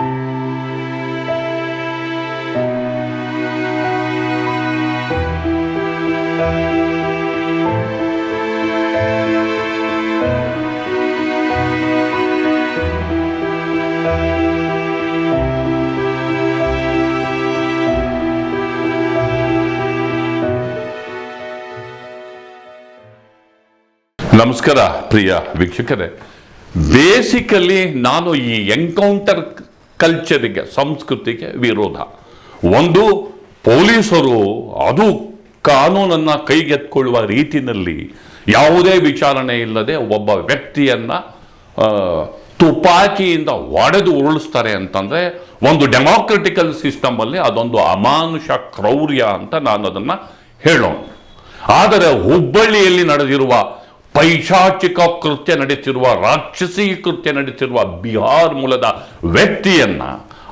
ನಮಸ್ಕಾರ ಪ್ರಿಯ ವೀಕ್ಷಕರೇ. ಬೇಸಿಕಲಿ ನಾನು ಈ ಎನ್ಕೌಂಟರ್ ಕಲ್ಚರಿಗೆ, ಸಂಸ್ಕೃತಿಗೆ ವಿರೋಧ. ಒಂದು ಪೊಲೀಸರು ಅದು ಕಾನೂನನ್ನು ಕೈಗೆತ್ಕೊಳ್ಳುವ ರೀತಿಯಲ್ಲಿ ಯಾವುದೇ ವಿಚಾರಣೆ ಇಲ್ಲದೆ ಒಬ್ಬ ವ್ಯಕ್ತಿಯನ್ನು ತುಪಾಕಿಯಿಂದ ಒಡೆದು ಉರುಳಿಸ್ತಾರೆ ಅಂತಂದರೆ ಒಂದು ಡೆಮಾಕ್ರೆಟಿಕಲ್ ಸಿಸ್ಟಮಲ್ಲಿ ಅದೊಂದು ಅಮಾನುಷ ಕ್ರೌರ್ಯ ಅಂತ ನಾನು ಅದನ್ನು ಹೇಳೋಣ. ಆದರೆ ಹುಬ್ಬಳ್ಳಿಯಲ್ಲಿ ನಡೆದಿರುವ ಪೈಶಾಚಿಕ ಕೃತ್ಯ ನಡೀತಿರುವ, ರಾಕ್ಷಸಿ ಕೃತ್ಯ ನಡೆಸಿರುವ ಬಿಹಾರ್ ಮೂಲದ ವ್ಯಕ್ತಿಯನ್ನ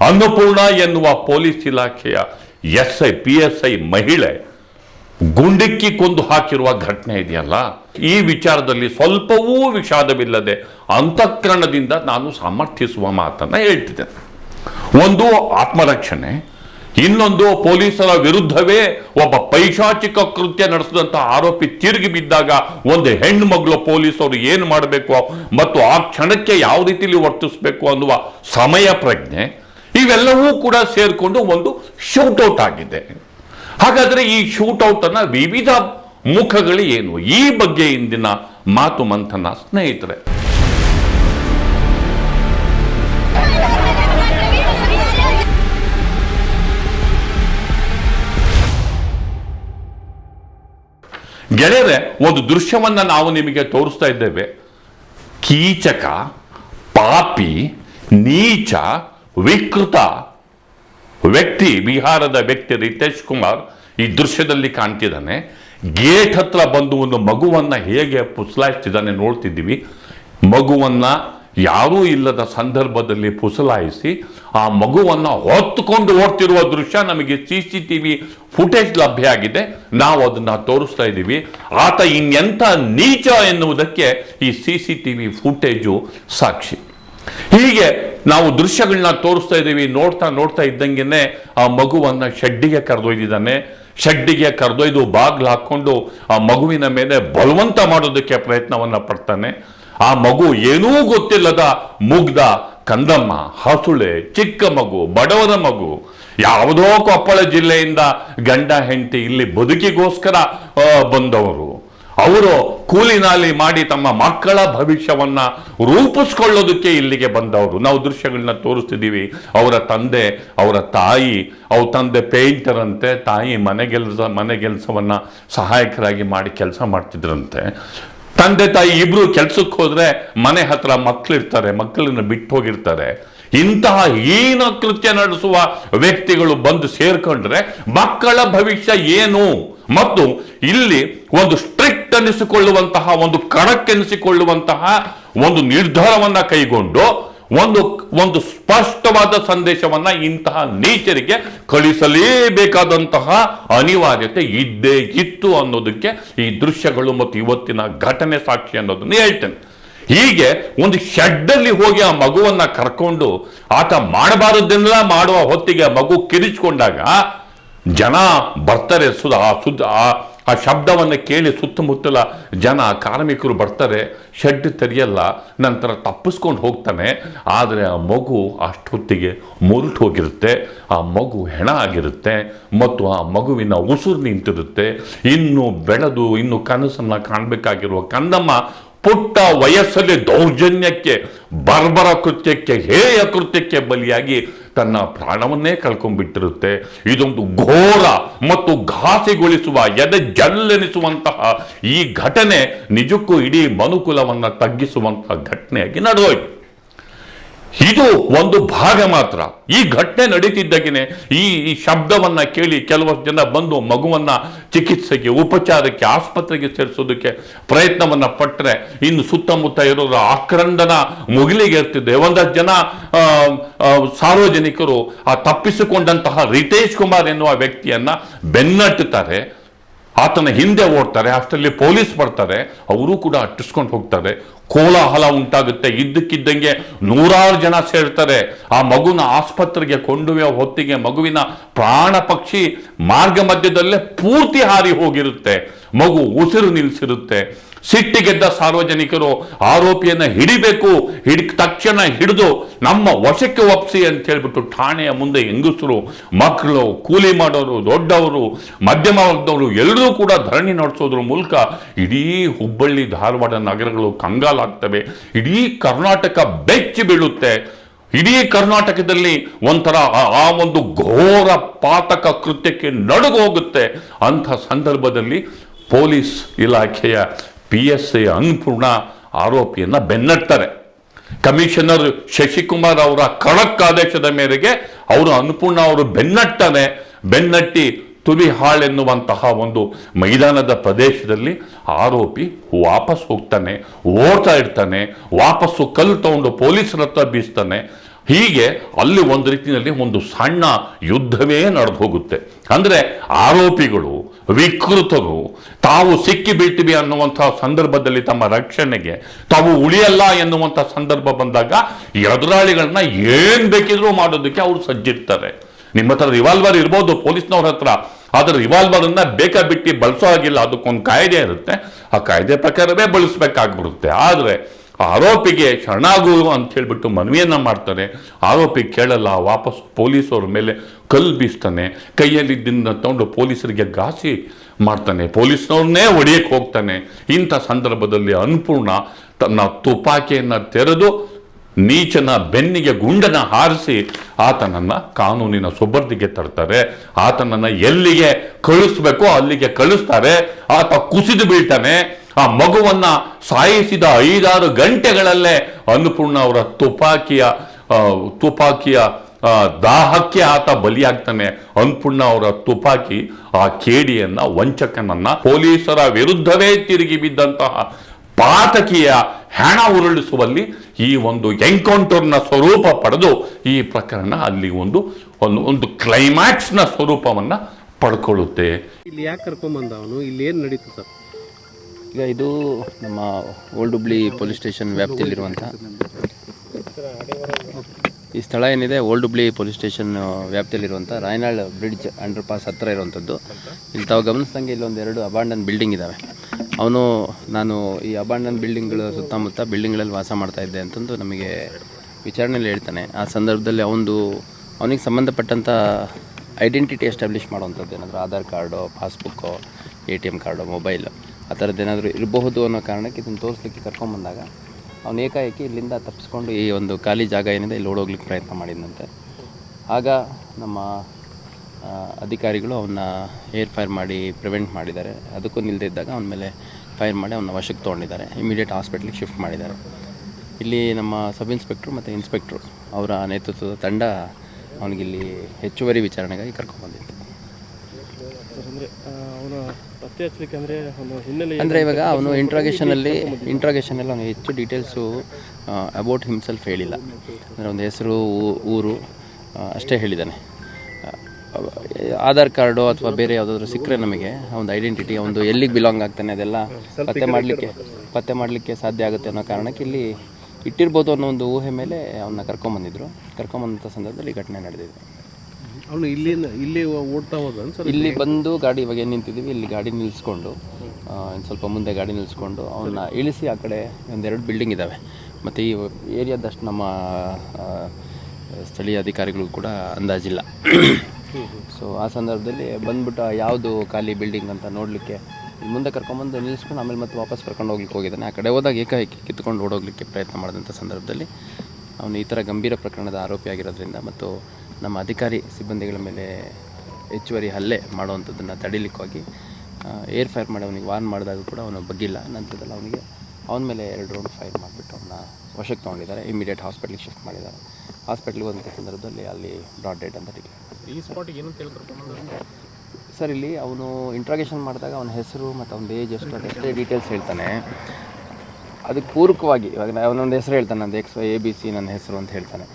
ಅನ್ನಪೂರ್ಣ ಎನ್ನುವ ಪೊಲೀಸ್ ಇಲಾಖೆಯ S I P S I ಮಹಿಳೆ ಗುಂಡಿಕ್ಕಿ ಕೊಂದು ಹಾಕಿರುವ ಘಟನೆ ಇದೆಯಲ್ಲ? ಈ ವಿಚಾರದಲ್ಲಿ ಸ್ವಲ್ಪವೂ ವಿಷಾದವಿಲ್ಲದೆ ಅಂತಃಕರಣದಿಂದ ನಾನು ಸಮರ್ಥಿಸುವ ಮಾತನ್ನ ಹೇಳ್ತಿದ್ದೇನೆ. ಒಂದು ಆತ್ಮರಕ್ಷಣೆ ಇನ್ನೊಂದು ಪೊಲೀಸರ ವಿರುದ್ಧವೇ ಒಬ್ಬ ಪೈಶಾಚಿಕ ಕೃತ್ಯ ನಡೆಸಿದಂತ ಆರೋಪಿ ತಿರುಗಿ ಬಿದ್ದಾಗ ಒಂದು ಹೆಣ್ಣು ಮಗಳು ಪೊಲೀಸರು ಏನು ಮಾಡಬೇಕು ಮತ್ತು ಆ ಕ್ಷಣಕ್ಕೆ ಯಾವ ರೀತಿಯಲ್ಲಿ ವರ್ತಿಸಬೇಕು ಅನ್ನುವ ಸಮಯ ಪ್ರಜ್ಞೆ ಇವೆಲ್ಲವೂ ಕೂಡ ಸೇರಿಕೊಂಡು ಒಂದು ಶೂಟೌಟ್ ಆಗಿದೆ. ಹಾಗಾದರೆ ಈ ಶೂಟೌಟ್ ಅನ್ನ ವಿವಿಧ ಮುಖಗಳು ಏನು? ಈ ಬಗ್ಗೆ ಇಂದಿನ ಮಾತು ಮಂಥನ ಸ್ನೇಹಿತರೆ. ಗೆಳೆಯರೆ, ಒಂದು ದೃಶ್ಯವನ್ನು ನಾವು ನಿಮಗೆ ತೋರಿಸ್ತಾ ಇದ್ದೇವೆ. ಕೀಚಕ, ಪಾಪಿ, ನೀಚ, ವಿಕೃತ ವ್ಯಕ್ತಿ, ಬಿಹಾರದ ವ್ಯಕ್ತಿ ರಿತೇಶ್ ಕುಮಾರ್ ಈ ದೃಶ್ಯದಲ್ಲಿ ಕಾಣ್ತಿದ್ದಾನೆ. ಗೇಟ್ ಹತ್ರ ಬಂದು ಒಂದು ಮಗುವನ್ನು ಹೇಗೆ ಪುಸ್ಲಾಯಿಸ್ತಿದ್ದಾನೆ ನೋಡ್ತಿದ್ದೀವಿ. ಮಗುವನ್ನ ಯಾರೂ ಇಲ್ಲದ ಸಂದರ್ಭದಲ್ಲಿ ಪುಸಲಾಯಿಸಿ ಆ ಮಗುವನ್ನು ಹೊತ್ತುಕೊಂಡು ಓಡ್ತಿರುವ ದೃಶ್ಯ ನಮಗೆ C C T V footage ಲಭ್ಯ ಆಗಿದೆ. ನಾವು ಅದನ್ನು ತೋರಿಸ್ತಾ ಇದ್ದೀವಿ. ಆತ ಇನ್ನೆಂಥ ನೀಚ ಎನ್ನುವುದಕ್ಕೆ ಈ C C T V footage ಸಾಕ್ಷಿ. ಹೀಗೆ ನಾವು ದೃಶ್ಯಗಳನ್ನ ತೋರಿಸ್ತಾ ಇದ್ದೀವಿ. ನೋಡ್ತಾ ನೋಡ್ತಾ ಇದ್ದಂಗೆನೆ ಆ ಮಗುವನ್ನು ಶೆಡ್ಡಿಗೆ ಕರೆದೊಯ್ದಿದ್ದಾನೆ. ಶೆಡ್ಡಿಗೆ ಕರೆದೊಯ್ದು ಬಾಗ್ಲು ಹಾಕ್ಕೊಂಡು ಆ ಮಗುವಿನ ಮೇಲೆ ಬಲವಂತ ಮಾಡೋದಕ್ಕೆ ಪ್ರಯತ್ನವನ್ನು ಪಡ್ತಾನೆ. ಆ ಮಗು ಏನೂ ಗೊತ್ತಿಲ್ಲದ ಮುಗ್ಧ ಕಂದಮ್ಮ, ಹಸುಳೆ, ಚಿಕ್ಕ ಮಗು ಬಡವರ ಮಗು, ಯಾವುದೋ ಕೊಪ್ಪಳ ಜಿಲ್ಲೆಯಿಂದ ಗಂಡ ಹೆಂಡತಿ ಇಲ್ಲಿ ಬದುಕಿಗೋಸ್ಕರ ಬಂದವರು. ಅವರು ಕೂಲಿನಾಲಿ ಮಾಡಿ ತಮ್ಮ ಮಕ್ಕಳ ಭವಿಷ್ಯವನ್ನ ರೂಪಿಸ್ಕೊಳ್ಳೋದಕ್ಕೆ ಇಲ್ಲಿಗೆ ಬಂದವರು. ನಾವು ದೃಶ್ಯಗಳನ್ನ ತೋರಿಸ್ತಿದ್ದೀವಿ. ಅವರ ತಂದೆ, ಅವರ ತಾಯಿ ಅವ್ರ ತಂದೆ ಪೇಂಟರ್ ಅಂತೆ ತಾಯಿ ಮನೆ ಕೆಲಸ, ಮನೆ ಕೆಲಸವನ್ನ ಸಹಾಯಕರಾಗಿ ಮಾಡಿ ಕೆಲಸ ಮಾಡ್ತಿದ್ರಂತೆ. ತಂದೆ ತಾಯಿ ಇಬ್ರು ಕೆಲ್ಸಕ್ಕೆ ಹೋದ್ರೆ ಮನೆ ಹತ್ರ ಮಕ್ಕಳಿರ್ತಾರೆ ಮಕ್ಕಳನ್ನ ಬಿಟ್ಟು ಹೋಗಿರ್ತಾರೆ. ಇಂತಹ ಹೀನ ಕೃತ್ಯ ನಡೆಸುವ ವ್ಯಕ್ತಿಗಳು ಬಂದು ಸೇರ್ಕೊಂಡ್ರೆ ಮಕ್ಕಳ ಭವಿಷ್ಯ ಏನು? ಮತ್ತು ಇಲ್ಲಿ ಒಂದು ಸ್ಟ್ರಿಕ್ಟ್ ಅನಿಸಿಕೊಳ್ಳುವಂತಹ, ಒಂದು ಕಡಕ್ ಎನಿಸಿಕೊಳ್ಳುವಂತಹ ಒಂದು ನಿರ್ಧಾರವನ್ನ ಕೈಗೊಂಡು ಒಂದು ಒಂದು ಸ್ಪಷ್ಟವಾದ ಸಂದೇಶವನ್ನ ಇಂತಹ ನೀಚರಿಗೆ ಕಳಿಸಲೇಬೇಕಾದಂತಹ ಅನಿವಾರ್ಯತೆ ಇದ್ದೇ ಇತ್ತು ಅನ್ನೋದಕ್ಕೆ ಈ ದೃಶ್ಯಗಳು ಮತ್ತು ಇವತ್ತಿನ ಘಟನೆ ಸಾಕ್ಷಿ ಅನ್ನೋದನ್ನು ಹೇಳ್ತೇನೆ. ಹೀಗೆ ಒಂದು ಶೆಡ್ಡಲ್ಲಿ ಹೋಗಿ ಆ ಮಗುವನ್ನ ಕರ್ಕೊಂಡು ಆತ ಮಾಡಬಾರದನ್ನೆಲ್ಲ ಮಾಡುವ ಹೊತ್ತಿಗೆ ಮಗು ಕಿರಿಚಿಕೊಂಡಾಗ ಜನ ಬರ್ತಾರೆ ಸುದ ಆ ಸುದ್ದ ಆ- ಆ ಶಬ್ದವನ್ನು ಕೇಳಿ ಸುತ್ತಮುತ್ತಲ ಜನ, ಕಾರ್ಮಿಕರು ಬರ್ತಾರೆ, ಶೆಡ್ ತೆರೆಯಲ್ಲ, ನಂತರ ತಪ್ಪಿಸ್ಕೊಂಡು ಹೋಗ್ತಾನೆ. ಆದರೆ ಆ ಮಗು ಅಷ್ಟೊತ್ತಿಗೆ ಮುರುಟು ಹೋಗಿರುತ್ತೆ, ಆ ಮಗು ಹೆಣ ಆಗಿರುತ್ತೆ, ಮತ್ತು ಆ ಮಗುವಿನ ಉಸಿರು ನಿಂತಿರುತ್ತೆ. ಇನ್ನು ಬೆಳೆದು, ಇನ್ನು ಕನಸನ್ನು ಕಾಣಬೇಕಾಗಿರುವ ಕಂದಮ್ಮ ಪುಟ್ಟ ವಯಸ್ಸಲ್ಲಿ ದೌರ್ಜನ್ಯಕ್ಕೆ, ಬರ್ಬರ ಕೃತ್ಯಕ್ಕೆ, ಹೇಯ ಕೃತ್ಯಕ್ಕೆ ಬಲಿಯಾಗಿ ತನ್ನ ಪ್ರಾಣವನ್ನೇ ಕಳ್ಕೊಂಡ್ಬಿಟ್ಟಿರುತ್ತೆ. ಇದೊಂದು ಘೋರ ಮತ್ತು ಘಾಸಿಗೊಳಿಸುವ ಎದೆ ಜಲ್ಲೆನಿಸುವಂತಹ ಈ ಘಟನೆ ನಿಜಕ್ಕೂ ಇಡೀ ಮನುಕುಲವನ್ನ ತಗ್ಗಿಸುವಂತಹ ಘಟನೆಯಾಗಿ ನಡೆದೋಯ್ತು. ಇದು ಒಂದು ಭಾಗ ಮಾತ್ರ. ಈ ಘಟನೆ ನಡೀತಿದ್ದಾಗೇನೆ ಈ ಈ ಶಬ್ದವನ್ನ ಕೇಳಿ ಕೆಲವಷ್ಟು ಜನ ಬಂದು ಮಗುವನ್ನ ಚಿಕಿತ್ಸೆಗೆ, ಉಪಚಾರಕ್ಕೆ, ಆಸ್ಪತ್ರೆಗೆ ಸೇರಿಸೋದಕ್ಕೆ ಪ್ರಯತ್ನವನ್ನ ಪಟ್ಟರೆ ಇನ್ನು ಸುತ್ತಮುತ್ತ ಇರೋರ ಆಕ್ರಂದನ ಮುಗಿಲಿಗೆ ಇರ್ತಿದೆ. ಒಂದಷ್ಟು ಜನ ಸಾರ್ವಜನಿಕರು ಆ ತಪ್ಪಿಸಿಕೊಂಡಂತಹ ರಿತೇಶ್ ಕುಮಾರ್ ಎನ್ನುವ ವ್ಯಕ್ತಿಯನ್ನ ಬೆನ್ನಟ್ಟುತ್ತಾರೆ. ಆತನ ಹಿಂದೆ ಓಡ್ತಾರೆ, ಅಷ್ಟರಲ್ಲಿ ಪೊಲೀಸ್ ಬರ್ತಾರೆ, ಅವರು ಕೂಡ ಅಟ್ಟಿಸ್ಕೊಂಡು ಹೋಗ್ತಾರೆ. ಕೋಲಾಹಲ ಉಂಟಾಗುತ್ತೆ. ಇದ್ದಕ್ಕಿದ್ದಂಗೆ ನೂರಾರು ಜನ ಸೇರ್ತಾರೆ. ಆ ಮಗುನ ಆಸ್ಪತ್ರೆಗೆ ಕೊಂಡೊಯ್ಯೋ ಹೊತ್ತಿಗೆ ಮಗುವಿನ ಪ್ರಾಣ ಪಕ್ಷಿ ಮಾರ್ಗ ಮಧ್ಯದಲ್ಲೇ ಪೂರ್ತಿ ಹಾರಿ ಹೋಗಿರುತ್ತೆ. ಮಗು ಉಸಿರು ನಿಲ್ಲಿಸಿರುತ್ತೆ ಸಿಟ್ಟಿಗೆದ್ದ ಸಾರ್ವಜನಿಕರು ಆರೋಪಿಯನ್ನ ಹಿಡಿಬೇಕು. ಹಿಡಿ ತಕ್ಷಣ ಹಿಡಿದು ನಮ್ಮ ವಶಕ್ಕೆ ಒಪ್ಸಿ ಅಂತ ಹೇಳ್ಬಿಟ್ಟು ಠಾಣೆಯ ಮುಂದೆ ಹೆಂಗಸರು, ಮಕ್ಕಳು, ಕೂಲಿ ಮಾಡೋರು, ದೊಡ್ಡವರು, ಮಧ್ಯಮ ವರ್ಗದವರು ಎಲ್ಲರೂ ಕೂಡ ಧರಣಿ ನಡೆಸೋದ್ರ ಮೂಲಕ ಇಡೀ ಹುಬ್ಬಳ್ಳಿ ಧಾರವಾಡ ನಗರಗಳು ಕಂಗಾಲಾಗ್ತವೆ ಇಡೀ ಕರ್ನಾಟಕ ಬೆಚ್ಚಿ ಬೀಳುತ್ತೆ. ಇಡೀ ಕರ್ನಾಟಕದಲ್ಲಿ ಒಂಥರ ಆ- ಒಂದು ಘೋರ ಪಾತಕ ಕೃತ್ಯಕ್ಕೆ ನಡುಗು ಹೋಗುತ್ತೆ ಅಂಥ ಸಂದರ್ಭದಲ್ಲಿ ಪೊಲೀಸ್ ಇಲಾಖೆಯ ಪಿ ಎಸ್ ಐ ಅನ್ನಪೂರ್ಣ ಆರೋಪಿಯನ್ನ ಬೆನ್ನಟ್ತಾರೆ ಕಮಿಷನರ್ ಶಶಿಕುಮಾರ್ ಅವರ ಖಡಕ್ ಆದೇಶದ ಮೇರೆಗೆ ಅವರು ಅನ್ನಪೂರ್ಣ ಅವರು ಬೆನ್ನಟ್ಟಾನೆ. ಬೆನ್ನಟ್ಟಿ ತುಲಿ ಹಾಳೆನ್ನುವಂತಹ ಒಂದು ಮೈದಾನದ ಪ್ರದೇಶದಲ್ಲಿ ಆರೋಪಿ ವಾಪಸ್ ಹೋಗ್ತಾನೆ, ಓಡ್ತಾ ಇರ್ತಾನೆ, ವಾಪಸ್ಸು ಕಲ್ಲು ತಗೊಂಡು ಪೊಲೀಸರ ಹತ್ರ ಬೀಸ್ತಾನೆ. ಹೀಗೆ ಅಲ್ಲಿ ಒಂದು ರೀತಿಯಲ್ಲಿ ಒಂದು ಸಣ್ಣ ಯುದ್ಧವೇ ನಡೆದು ಹೋಗುತ್ತೆ. ಅಂದರೆ ಆರೋಪಿಗಳು, ವಿಕೃತರು, ತಾವು ಸಿಕ್ಕಿ ಬೀಳ್ತೀವಿ ಅನ್ನುವಂಥ ಸಂದರ್ಭದಲ್ಲಿ ತಮ್ಮ ರಕ್ಷಣೆಗೆ, ತಾವು ಉಳಿಯಲ್ಲ ಎನ್ನುವಂಥ ಸಂದರ್ಭ ಬಂದಾಗ ಎದುರಾಳಿಗಳನ್ನ ಏನು ಬೇಕಿದ್ರೂ ಮಾಡೋದಕ್ಕೆ ಅವರು ಸಜ್ಜಿರ್ತಾರೆ. ನಿಮ್ಮ ಹತ್ರ ರಿವಾಲ್ವರ್ ಇರ್ಬೋದು, ಪೊಲೀಸ್ನವ್ರ ಹತ್ರ. ಆದ್ರೆ ರಿವಾಲ್ವರ್ ಅನ್ನ ಬೇಕಾಬಿಟ್ಟಿ ಬಳಸೋ ಹಾಗಿಲ್ಲ. ಅದಕ್ಕೊಂದು ಕಾಯ್ದೆ ಇರುತ್ತೆ. ಆ ಕಾಯ್ದೆ ಪ್ರಕಾರವೇ ಬಳಸಬೇಕಾಗ್ಬಿಡುತ್ತೆ. ಆದ್ರೆ ಆರೋಪಿಗೆ ಶರಣಾಗು ಅಂತ ಹೇಳ್ಬಿಟ್ಟು ಮನವಿಯನ್ನ ಮಾಡ್ತಾನೆ ಆರೋಪಿ ಕೇಳಲ್ಲ, ವಾಪಸ್ ಪೊಲೀಸವ್ರ ಮೇಲೆ ಕಲ್ಲು ಬೀಸ್ತಾನೆ ಕೈಯಲ್ಲಿದ್ದನ್ನ ತಗೊಂಡು ಪೊಲೀಸರಿಗೆ ಘಾಸಿ ಮಾಡ್ತಾನೆ. ಪೊಲೀಸ್ನವ್ರನ್ನೇ ಹೊಡೆಯಕ್ಕೆ ಹೋಗ್ತಾನೆ. ಇಂಥ ಸಂದರ್ಭದಲ್ಲಿ ಅನ್ನಪೂರ್ಣ ತನ್ನ ತುಪಾಕಿಯನ್ನು ತೆರೆದು ನೀಚನ ಬೆನ್ನಿಗೆ ಗುಂಡನ ಹಾರಿಸಿ ಆತನನ್ನ ಕಾನೂನಿನ ಸುಬರ್ದಿಗೆ ತರ್ತಾರೆ. ಆತನನ್ನ ಎಲ್ಲಿಗೆ ಕಳಿಸ್ಬೇಕೋ ಅಲ್ಲಿಗೆ ಕಳಿಸ್ತಾರೆ ಆತ ಕುಸಿದು ಬೀಳ್ತಾನೆ. ಆ ಮಗುವನ್ನ ಸಾಯಿಸಿದ ಐದಾರು ಗಂಟೆಗಳಲ್ಲೇ ಅನ್ನಪೂರ್ಣ ಅವರ ತುಪಾಕಿಯ ತುಪಾಕಿಯ ದಾಹಕ್ಕೆ ಆತ ಬಲಿಯಾಗ್ತಾನೆ. ಅನ್ನಪೂರ್ಣ ಅವರ ತುಪಾಕಿ ಆ ಕೇಡಿಯನ್ನ, ವಂಚಕನನ್ನ ಪೊಲೀಸರ ವಿರುದ್ಧವೇ ತಿರುಗಿ ಬಿದ್ದಂತಹ ಪಾತಕಿಯ ಹೆಣ ಉರುಳಿಸುವಲ್ಲಿ ಈ ಒಂದು ಎನ್ಕೌಂಟರ್ನ ಸ್ವರೂಪ ಪಡೆದು ಈ ಪ್ರಕರಣ ಅಲ್ಲಿ ಒಂದು ಒಂದು ಒಂದು ಕ್ಲೈಮ್ಯಾಕ್ಸ್ನ ಸ್ವರೂಪವನ್ನು ಪಡ್ಕೊಳ್ಳುತ್ತೆ. ಇಲ್ಲಿ ಯಾಕೆ ಕರ್ಕೊಂಬಂದ ಅವನು ಇಲ್ಲಿ ಏನು ನಡೀತು ಸರ್? ಈಗ ಇದು ನಮ್ಮ ಓಲ್ಡ್ ಹುಬ್ಳಿ ಪೊಲೀಸ್ ಸ್ಟೇಷನ್ ವ್ಯಾಪ್ತಿಯಲ್ಲಿರುವಂಥ ಈ ಸ್ಥಳ ಏನಿದೆ? ಓಲ್ಡ್ ಹುಬ್ಳಿ ಪೊಲೀಸ್ ಸ್ಟೇಷನ್ ವ್ಯಾಪ್ತಿಯಲ್ಲಿರುವಂಥ ರಾಯನಾಳ್ ಬ್ರಿಡ್ಜ್ ಅಂಡರ್ ಪಾಸ್ ಹತ್ತಿರ ಇರುವಂಥದ್ದು ಇಲ್ಲಿ ತಾವು ಗಮನಿಸ್ದಂಗೆ ಇಲ್ಲೊಂದು ಎರಡು ಅಬಾಂಡನ್ ಬಿಲ್ಡಿಂಗ್ ಇದ್ದಾವೆ ಅವನು, ನಾನು ಈ ಅಬಾಂಡನ್ ಬಿಲ್ಡಿಂಗ್ಗಳ ಸುತ್ತಮುತ್ತ ಬಿಲ್ಡಿಂಗ್ಗಳಲ್ಲಿ ವಾಸ ಮಾಡ್ತಾ ಇದ್ದೆ ಅಂತಂದು ನಮಗೆ ವಿಚಾರಣೆಯಲ್ಲಿ ಹೇಳ್ತಾನೆ. ಆ ಸಂದರ್ಭದಲ್ಲಿ ಅವನದು ಅವನಿಗೆ ಸಂಬಂಧಪಟ್ಟಂಥ ಐಡೆಂಟಿಟಿ ಎಸ್ಟಾಬ್ಲಿಷ್ ಮಾಡುವಂಥದ್ದು ಏನಾದರೂ Aadhaar card, passbook, A T M card, mobile ಆ ಥರದ್ದು ಏನಾದರೂ ಇರಬಹುದು ಅನ್ನೋ ಕಾರಣಕ್ಕೆ ಇದನ್ನು ತೋರಿಸ್ಲಿಕ್ಕೆ ಕರ್ಕೊಂಬಂದಾಗ ಅವನು ಏಕಾಏಕಿ ಇಲ್ಲಿಂದ ತಪ್ಪಿಸ್ಕೊಂಡು ಈ ಒಂದು ಖಾಲಿ ಜಾಗ ಏನಿದೆ, ಇಲ್ಲಿ ಓಡೋಗ್ಲಿಕ್ಕೆ ಪ್ರಯತ್ನ ಮಾಡಿದಂತೆ ಆಗ ನಮ್ಮ ಅಧಿಕಾರಿಗಳು ಅವನ್ನ ಏರ್ ಫೈರ್ ಮಾಡಿ ಪ್ರಿವೆಂಟ್ ಮಾಡಿದ್ದಾರೆ. ಅದಕ್ಕೂ ನಿಲ್ಲದೇ ಇದ್ದಾಗ ಅವನ ಮೇಲೆ ಫೈರ್ ಮಾಡಿ ಅವನ ವಶಕ್ಕೆ ತೊಗೊಂಡಿದ್ದಾರೆ. ಇಮಿಡಿಯೇಟ್ ಹಾಸ್ಪಿಟ್ಲಿಗೆ ಶಿಫ್ಟ್ ಮಾಡಿದ್ದಾರೆ. ಇಲ್ಲಿ ನಮ್ಮ ಸಬ್ ಇನ್ಸ್ಪೆಕ್ಟ್ರು ಮತ್ತು ಇನ್ಸ್ಪೆಕ್ಟ್ರು ಅವರ ನೇತೃತ್ವದ ತಂಡ ಅವನಿಗಿಲ್ಲಿ ಹೆಚ್ಚುವರಿ ವಿಚಾರಣೆಗಾಗಿ ಕರ್ಕೊಂಡ್ಬಂದಿತ್ತು. ಅಂದರೆ ಇವಾಗ ಅವನು ಇಂಟ್ರಾಗೇಷನಲ್ಲಿ ಇಂಟ್ರಾಗೇಷನಲ್ಲಿ ಅವನು ಹೆಚ್ಚು ಡೀಟೇಲ್ಸು ಅಬೌಟ್ ಹಿಮ್ಸೆಲ್ಫ್ ಹೇಳಿಲ್ಲ. ಅಂದರೆ ಒಂದು ಹೆಸರು ಊರು ಅಷ್ಟೇ ಹೇಳಿದ್ದಾನೆ. ಆಧಾರ್ ಕಾರ್ಡು ಅಥವಾ ಬೇರೆ ಯಾವುದಾದ್ರು ಸಿಕ್ಕರೆ ನಮಗೆ ಒಂದು ಐಡೆಂಟಿಟಿ ಒಂದು ಎಲ್ಲಿಗೆ ಬಿಲಾಂಗ್ ಆಗ್ತಾನೆ ಅದೆಲ್ಲ ಪತ್ತೆ ಮಾಡಲಿಕ್ಕೆ ಪತ್ತೆ ಮಾಡಲಿಕ್ಕೆ ಸಾಧ್ಯ ಆಗುತ್ತೆ ಅನ್ನೋ ಕಾರಣಕ್ಕೆ ಇಲ್ಲಿ ಇಟ್ಟಿರ್ಬೋದು ಅನ್ನೋ ಒಂದು ಊಹೆ ಮೇಲೆ ಅವನ್ನ ಕರ್ಕೊಂಬಂದಿದ್ರು. ಕರ್ಕೊಂಬಂದಂಥ ಸಂದರ್ಭದಲ್ಲಿ ಘಟನೆ ನಡೆದಿದೆ. ಅವನು ಇಲ್ಲಿ ಇಲ್ಲಿ ಓಡ್ತಾ ಹೋದ ಇಲ್ಲಿ ಬಂದು ಗಾಡಿ ಇವಾಗ ಏನು ನಿಂತಿದ್ದೀವಿ ಇಲ್ಲಿ ಗಾಡಿ ನಿಲ್ಲಿಸ್ಕೊಂಡು ಸ್ವಲ್ಪ ಮುಂದೆ ಗಾಡಿ ನಿಲ್ಲಿಸ್ಕೊಂಡು ಅವನ್ನ ಇಳಿಸಿ ಆ ಕಡೆ ಒಂದೆರಡು ಬಿಲ್ಡಿಂಗ್ ಇದ್ದಾವೆ ಮತ್ತು ಈ ಏರಿಯಾದಷ್ಟು ನಮ್ಮ ಸ್ಥಳೀಯ ಅಧಿಕಾರಿಗಳು ಕೂಡ ಅಂದಾಜಿಲ್ಲ. ಸೊ ಆ ಸಂದರ್ಭದಲ್ಲಿ ಬಂದ್ಬಿಟ್ಟು ಯಾವುದು ಖಾಲಿ ಬಿಲ್ಡಿಂಗ್ ಅಂತ ನೋಡಲಿಕ್ಕೆ ಮುಂದೆ ಕರ್ಕೊಂಬಂದು ನಿಲ್ಲಿಸ್ಕೊಂಡು ಆಮೇಲೆ ಮತ್ತೆ ವಾಪಸ್ ಕರ್ಕೊಂಡು ಹೋಗ್ಲಿಕ್ಕೆ ಹೋಗಿದ್ದಾನೆ. ಆ ಕಡೆ ಹೋದಾಗ ಏಕಾಏಕಿ ಕಿತ್ಕೊಂಡು ಓಡೋಗ್ಲಿಕ್ಕೆ ಪ್ರಯತ್ನ ಮಾಡಿದಂಥ ಸಂದರ್ಭದಲ್ಲಿ ಅವನು ಈ ಥರ ಗಂಭೀರ ಪ್ರಕರಣದ ಆರೋಪಿಯಾಗಿರೋದ್ರಿಂದ ಮತ್ತು ನಮ್ಮ ಅಧಿಕಾರಿ ಸಿಬ್ಬಂದಿಗಳ ಮೇಲೆ ಹೆಚ್ಚುವರಿ ಹಲ್ಲೆ ಮಾಡುವಂಥದ್ದನ್ನು ತಡಿಲಿಕ್ಕಾಗಿ ಏರ್ ಫೈರ್ ಮಾಡಿ ಅವನಿಗೆ ವಾರ್ನ್ ಮಾಡಿದಾಗ ಕೂಡ ಅವನು ಬಗ್ಗಿಲ್ಲ. ನಂತರದಲ್ಲಿ ಅವನಿಗೆ ಅವನ ಮೇಲೆ ಎರಡು ರೌಂಡ್ ಫೈರ್ ಮಾಡಿಬಿಟ್ಟು ಅವನ್ನ ವಶಕ್ಕೆ ತೊಗೊಂಡಿದ್ದಾರೆ. ಇಮಿಡಿಯೇಟ್ ಹಾಸ್ಪಿಟ್ಲಿಗೆ ಶಿಫ್ಟ್ ಮಾಡಿದ್ದಾರೆ. ಹಾಸ್ಪಿಟ್ಲಿಗೆ ಬಂದ ಸಂದರ್ಭದಲ್ಲಿ ಅಲ್ಲಿ ಬ್ರಾಡ್ ಡೇಟ್ ಅಂತ ಡಿಕ್ಲೇರ್ ಈ ಸ್ಪಾಟಿಗೆ ಏನು ಸರ್ ಇಲ್ಲಿ ಅವನು ಇಂಟ್ರಾಗೇಷನ್ ಮಾಡಿದಾಗ ಅವನ ಹೆಸರು ಮತ್ತು ಅವನ ಏಜ್ ಎಷ್ಟು ಅಂತ ಎಷ್ಟೇ ಡೀಟೇಲ್ಸ್ ಹೇಳ್ತಾನೆ. ಅದಕ್ಕೆ ಪೂರಕವಾಗಿ ಇವಾಗ ಅವನೊಂದು ಹೆಸರು ಹೇಳ್ತಾನೆ ನಂದು ಎಕ್ಸ್ ಎ ಬಿ ಸಿ ನನ್ನ ಹೆಸರು ಅಂತ ಹೇಳ್ತಾನೆ.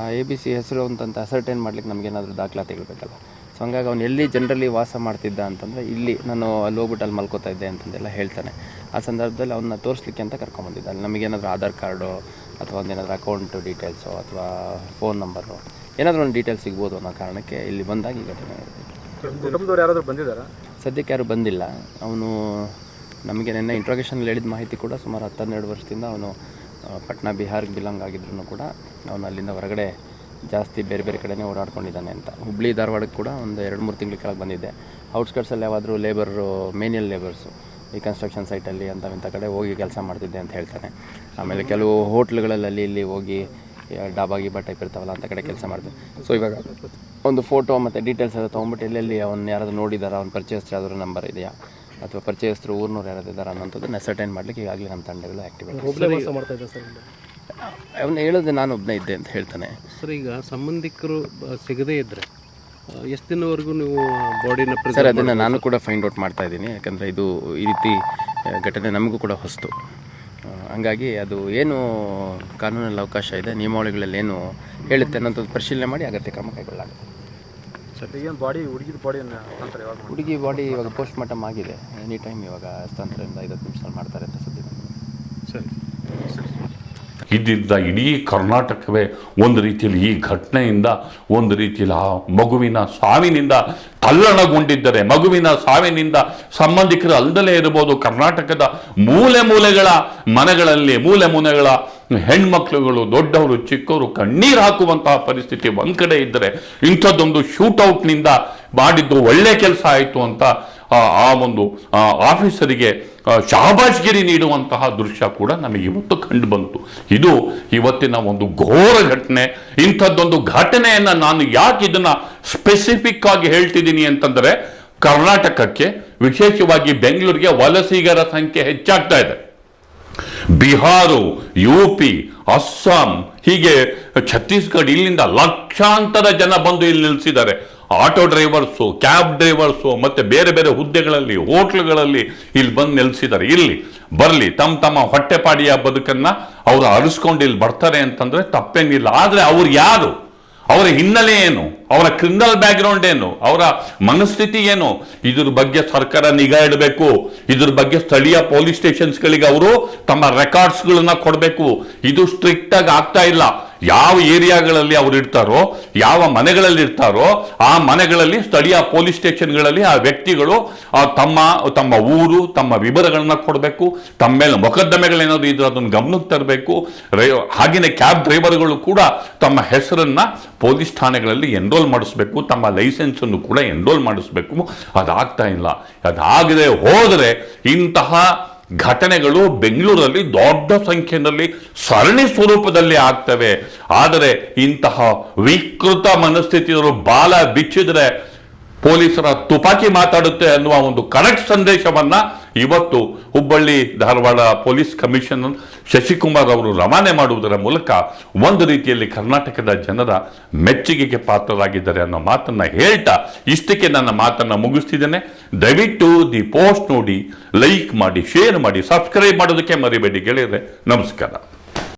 ಆ ಎ ಬಿ ಸಿ ಹೆಸರು ಅಂತಂತ ಅಸರ್ಟೈನ್ ಮಾಡ್ಲಿಕ್ಕೆ ನಮಗೇನಾದರೂ ದಾಖಲಾತಿಗಳು ಬೇಕಲ್ಲ ಸೊ ಹಂಗಾಗಿ ಅವ್ನು ಎಲ್ಲಿ ಜನರಲ್ಲಿ ವಾಸ ಮಾಡ್ತಿದ್ದ ಅಂತಂದರೆ ಇಲ್ಲಿ ನಾನು ಅಲ್ಲಿ ಹೋಗ್ಬಿಟ್ಟು ಅಲ್ಲಿ ಮಲ್ಕೋತಾ ಇದ್ದೆ ಅಂತಂದೆಲ್ಲ ಹೇಳ್ತಾನೆ. ಆ ಸಂದರ್ಭದಲ್ಲಿ ಅವನ್ನ ತೋರಿಸ್ಲಿಕ್ಕೆ ಅಂತ ಕರ್ಕೊಂಬಂದಿದ್ದ ಅಲ್ಲಿ ನಮಗೇನಾದರೂ ಆಧಾರ್ ಕಾರ್ಡು ಅಥವಾ ಒಂದೇನಾದರೂ ಅಕೌಂಟ್ ಡೀಟೇಲ್ಸು ಅಥವಾ ಫೋನ್ ನಂಬರು ಏನಾದರೂ ಒಂದು ಡೀಟೇಲ್ಸ್ ಸಿಗ್ಬೋದು ಅನ್ನೋ ಕಾರಣಕ್ಕೆ ಇಲ್ಲಿ ಬಂದಾಗ ಈ ಘಟನೆ ನಡೆದಿದೆ. ಕುಟುಂಬದವ್ರು ಯಾರಾದರೂ ಬಂದಿದ್ದಾರಾ? ಸದ್ಯಕ್ಕೆ ಯಾರು ಬಂದಿಲ್ಲ. ಅವನು ನಮಗೆ ನಿನ್ನೆ ಇಂಟ್ರೋಗೇಷನಲ್ಲಿ ಹೇಳಿದ ಮಾಹಿತಿ ಕೂಡ ಸುಮಾರು ಹತ್ತು ಹನ್ನೆರಡು ವರ್ಷದಿಂದ ಅವನು ಪಟ್ನಾ ಬಿಹಾರ್ಗೆ ಬಿಲಾಂಗ್ ಆಗಿದ್ರು ಕೂಡ ಅವನು ಅಲ್ಲಿಂದ ಹೊರಗಡೆ ಜಾಸ್ತಿ ಬೇರೆ ಬೇರೆ ಕಡೆನೇ ಓಡಾಡ್ಕೊಂಡಿದ್ದಾನೆ ಅಂತ. ಹುಬ್ಳಿ ಧಾರವಾಡಕ್ಕೆ ಕೂಡ ಒಂದು ಎರಡು ಮೂರು ತಿಂಗಳ ಕೆಳಗೆ ಬಂದಿದ್ದೆ. ಔಟ್ಸ್ಕರ್ಟ್ಸಲ್ಲಿ ಯಾವಾದರೂ ಲೇಬರು ಮೇನಿಯಲ್ ಲೇಬರ್ಸು ಈ ಕನ್ಸ್ಟ್ರಕ್ಷನ್ ಸೈಟಲ್ಲಿ ಅಂತ ಇಂಥ ಕಡೆ ಹೋಗಿ ಕೆಲಸ ಮಾಡ್ತಿದ್ದೆ ಅಂತ ಹೇಳ್ತಾನೆ ಆಮೇಲೆ ಕೆಲವು ಹೋಟ್ಲುಗಳಲ್ಲಿ ಅಲ್ಲಿ ಇಲ್ಲಿ ಹೋಗಿ ಡಾಬಾ ಗೀಬಾ ಟೈಪ್ ಇರ್ತಾವಲ್ಲ ಅಂತ ಕಡೆ ಕೆಲಸ ಮಾಡ್ತೀನಿ ಸೊ ಇವಾಗ ಒಂದು ಫೋಟೋ ಮತ್ತು ಡೀಟೇಲ್ಸ್ ಎಲ್ಲ ತೊಗೊಂಬಿಟ್ಟು ಎಲ್ಲೆಲ್ಲಿ ಅವ್ನು ಯಾರಾದರೂ ನೋಡಿದಾರ? ಅವ್ನು ಪರ್ಚೇಸ್ ಯಾವ್ದಾದ್ರು ನಂಬರ್ ಇದೆಯಾ? ಅಥವಾ ಪರಿಚಯಸ್ಥರು ಊರ್ನೂರು ಯಾರಾದ್ರು ಇದಾರ ಅನ್ನೋಂಥದ್ದು ಸರ್ಟೈನ್ ಮಾಡಲಿಕ್ಕೆ ಈಗಾಗಲೇ ನಮ್ಮ ತಂಡಗಳು ಆ್ಯಕ್ಟಿವೇಟ್ ಅವನು ಹೇಳಿದ್ರೆ ನಾನು ಒಬ್ಬನೇ ಇದ್ದೆ ಅಂತ ಹೇಳ್ತಾನೆ. ಸರ್ ಈಗ ಸಂಬಂಧಿಕರು ಸಿಗದೇ ಇದ್ದರೆ ಎಷ್ಟು ದಿನವರೆಗೂ ನೀವು ಬಾಡಿನ ಸರ್ ಅದನ್ನು ನಾನು ಕೂಡ ಫೈಂಡ್ ಔಟ್ ಮಾಡ್ತಾ ಇದ್ದೀನಿ ಯಾಕಂದರೆ ಇದು ಈ ರೀತಿ ಘಟನೆ ನಮಗೂ ಕೂಡ ಹೊಸ್ತು. ಹಂಗಾಗಿ ಅದು ಏನು ಕಾನೂನಲ್ಲಿ ಅವಕಾಶ ಇದೆ ನಿಯಮಾವಳಿಗಳಲ್ಲಿ ಏನು ಹೇಳುತ್ತೆ ಅನ್ನೋಂಥದ್ದು ಪರಿಶೀಲನೆ ಮಾಡಿ ಅಗತ್ಯ ಕ್ರಮ ಕೈಗೊಳ್ಳಲಾಗುತ್ತೆ. ಸರ್ ಬಾಡಿ ಹುಡುಗಿದ ಯಾವಾಗ ಹುಡುಗಿ ಬಾಡಿ ಇವಾಗ ಪೋಸ್ಟ್ ಮಾರ್ಟಮ್ ಆಗಿದೆ ಎನಿ ಟೈಮ್ ಇವಾಗ ಹಸ್ತಾಂತರದಿಂದ ಐವತ್ತು ನಿಮಿಷ ಮಾಡ್ತಾರೆ ಅಂತ ಸುದ್ದಿ. ಸರಿ. ಇದ್ದಿದ್ದ ಇಡೀ ಕರ್ನಾಟಕವೇ ಒಂದು ರೀತಿಯಲ್ಲಿ ಈ ಘಟನೆಯಿಂದ, ಒಂದು ರೀತಿಯಲ್ಲಿ ಆ ಮಗುವಿನ ಸಾವಿನಿಂದ ತಲ್ಲಣಗೊಂಡಿದ್ದರೆ, ಮಗುವಿನ ಸಾವಿನಿಂದ ಸಂಬಂಧಿಕರು ಅಲ್ಲದಲೇ ಇರಬಹುದು. ಕರ್ನಾಟಕದ ಮೂಲೆ ಮೂಲೆಗಳ ಮನೆಗಳಲ್ಲಿ, ಮೂಲೆ ಮೂಲೆಗಳ ಹೆಣ್ಮಕ್ಳುಗಳು, ದೊಡ್ಡವರು, ಚಿಕ್ಕವರು ಕಣ್ಣೀರು ಹಾಕುವಂತಹ ಪರಿಸ್ಥಿತಿ ಒಂದು ಕಡೆ ಇದ್ದರೆ, ಇಂಥದ್ದೊಂದು ಶೂಟೌಟ್ನಿಂದ ಮಾಡಿದ್ದು ಒಳ್ಳೆ ಕೆಲಸ ಆಯಿತು ಅಂತ ಆ ಒಂದು ಆಫೀಸರಿಗೆ ಆ, ಶಾಬಾಷ್ಗಿರಿ ನೀಡುವಂತಹ ದೃಶ್ಯ ಕೂಡ ನಮಗೆ ಇವತ್ತು ಕಂಡು ಬಂತು ಇದು ಇವತ್ತಿನ ಒಂದು ಘೋರ ಘಟನೆ. ಇಂಥದ್ದೊಂದು ಘಟನೆಯನ್ನ ನಾನು ಯಾಕೆ ಇದನ್ನ ಸ್ಪೆಸಿಫಿಕ್ ಆಗಿ ಹೇಳ್ತಿದ್ದೀನಿ ಅಂತಂದ್ರೆ ಕರ್ನಾಟಕಕ್ಕೆ ವಿಶೇಷವಾಗಿ ಬೆಂಗಳೂರಿಗೆ ವಲಸಿಗರ ಸಂಖ್ಯೆ ಹೆಚ್ಚಾಗ್ತಾ ಇದೆ. ಬಿಹಾರು ಯು ಪಿ ಅಸ್ಸಾಂ ಹೀಗೆ ಛತ್ತೀಸ್ಗಢ ಇಲ್ಲಿಂದ ಲಕ್ಷಾಂತರ ಜನ ಬಂದು ಇಲ್ಲಿ ನಿಲ್ಲಿಸಿದ್ದಾರೆ ಆಟೋ ಡ್ರೈವರ್ಸು, ಕ್ಯಾಬ್ ಡ್ರೈವರ್ಸು, ಮತ್ತೆ ಬೇರೆ ಬೇರೆ ಹುದ್ದೆಗಳಲ್ಲಿ, ಹೋಟ್ಲುಗಳಲ್ಲಿ ಇಲ್ಲಿ ಬಂದು ನೆಲೆಸಿದ್ದಾರೆ. ಇಲ್ಲಿ ಬರಲಿ, ತಮ್ಮ ತಮ್ಮ ಹೊಟ್ಟೆಪಾಡಿಯ ಬದುಕನ್ನು ಅವರು ಅರಿಸ್ಕೊಂಡು ಇಲ್ಲಿ ಬರ್ತಾರೆ ಅಂತಂದರೆ ತಪ್ಪೇನಿಲ್ಲ. ಆದರೆ ಅವ್ರು ಯಾರು? ಅವರ ಹಿನ್ನೆಲೆ ಏನು? ಅವರ ಕ್ರಿಮಿನಲ್ ಬ್ಯಾಕ್ಗ್ರೌಂಡ್ ಏನು? ಅವರ ಮನಸ್ಥಿತಿ ಏನು? ಇದ್ರ ಬಗ್ಗೆ ಸರ್ಕಾರ ನಿಗಾ ಇಡಬೇಕು. ಇದ್ರ ಬಗ್ಗೆ ಸ್ಥಳೀಯ ಪೊಲೀಸ್ ಸ್ಟೇಷನ್ಸ್ಗಳಿಗೆ ಅವರು ತಮ್ಮ ರೆಕಾರ್ಡ್ಸ್ಗಳನ್ನ ಕೊಡಬೇಕು. ಇದು ಸ್ಟ್ರಿಕ್ಟಾಗಿ ಆಗ್ತಾ ಇಲ್ಲ. ಯಾವ ಏರಿಯಾಗಳಲ್ಲಿ ಅವರು ಇರ್ತಾರೋ, ಯಾವ ಮನೆಗಳಲ್ಲಿ ಇರ್ತಾರೋ, ಆ ಮನೆಗಳಲ್ಲಿ ಸ್ಥಳೀಯ ಪೊಲೀಸ್ ಸ್ಟೇಷನ್ಗಳಲ್ಲಿ ಆ ವ್ಯಕ್ತಿಗಳು ತಮ್ಮ ತಮ್ಮ ಊರು, ತಮ್ಮ ವಿವರಗಳನ್ನ ಕೊಡಬೇಕು, ತಮ್ಮ ಮೇಲೆ ಮೊಕದ್ದಮೆಗಳೇನಾದ್ರು ಇದ್ರೆ ಅದನ್ನು ಗಮನಕ್ಕೆ ತರಬೇಕು. ಹಾಗೆಯೇ ಕ್ಯಾಬ್ ಡ್ರೈವರ್ಗಳು ಕೂಡ ತಮ್ಮ ಹೆಸರನ್ನ ಪೊಲೀಸ್ ಠಾಣೆಗಳಲ್ಲಿ ಎನ್ರೋಲ್ ಮಾಡಿಸ್ಬೇಕು, ತಮ್ಮ ಲೈಸೆನ್ಸ್ ಅನ್ನು ಕೂಡ ಎನ್ರೋಲ್ ಮಾಡಿಸ್ಬೇಕು. ಅದಾಗ್ತಾ ಇಲ್ಲ. ಅದಾಗದೆ ಹೋದರೆ ಇಂತಹ ಘಟನೆಗಳು ಬೆಂಗಳೂರಲ್ಲಿ ದೊಡ್ಡ ಸಂಖ್ಯೆಯಲ್ಲಿ ಸರಣಿ ಸ್ವರೂಪದಲ್ಲಿ ಆಗ್ತವೆ. ಆದರೆ ಇಂತಹ ವಿಕೃತ ಮನಸ್ಥಿತಿಯವರು ಬಾಲ ಬಿಚ್ಚಿದ್ರೆ ಪೊಲೀಸರ ತುಪಾಕಿ ಮಾತಾಡುತ್ತೆ ಅನ್ನುವ ಒಂದು ಕರೆಕ್ಟ್ ಸಂದೇಶವನ್ನ ಇವತ್ತು ಹುಬ್ಬಳ್ಳಿ, ಧಾರವಾಡ ಪೊಲೀಸ್ ಕಮಿಷನರ್ ಶಶಿಕುಮಾರ್ ಅವರು ರವಾನೆ ಮಾಡುವುದರ ಮೂಲಕ ಒಂದು ರೀತಿಯಲ್ಲಿ ಕರ್ನಾಟಕದ ಜನರ ಮೆಚ್ಚುಗೆಗೆ ಪಾತ್ರರಾಗಿದ್ದಾರೆ ಅನ್ನೋ ಮಾತನ್ನ ಹೇಳ್ತಾ ಇಷ್ಟಕ್ಕೆ ನನ್ನ ಮಾತನ್ನ ಮುಗಿಸ್ತಿದ್ದೇನೆ. ದಯವಿಟ್ಟು ದಿ ಪೋಸ್ಟ್ ನೋಡಿ, ಲೈಕ್ ಮಾಡಿ, ಶೇರ್ ಮಾಡಿ, ಸಬ್ಸ್ಕ್ರೈಬ್ ಮಾಡೋದಕ್ಕೆ ಮರಿಬೇಡಿ ಗೆಳೆಯರೆ. ನಮಸ್ಕಾರ.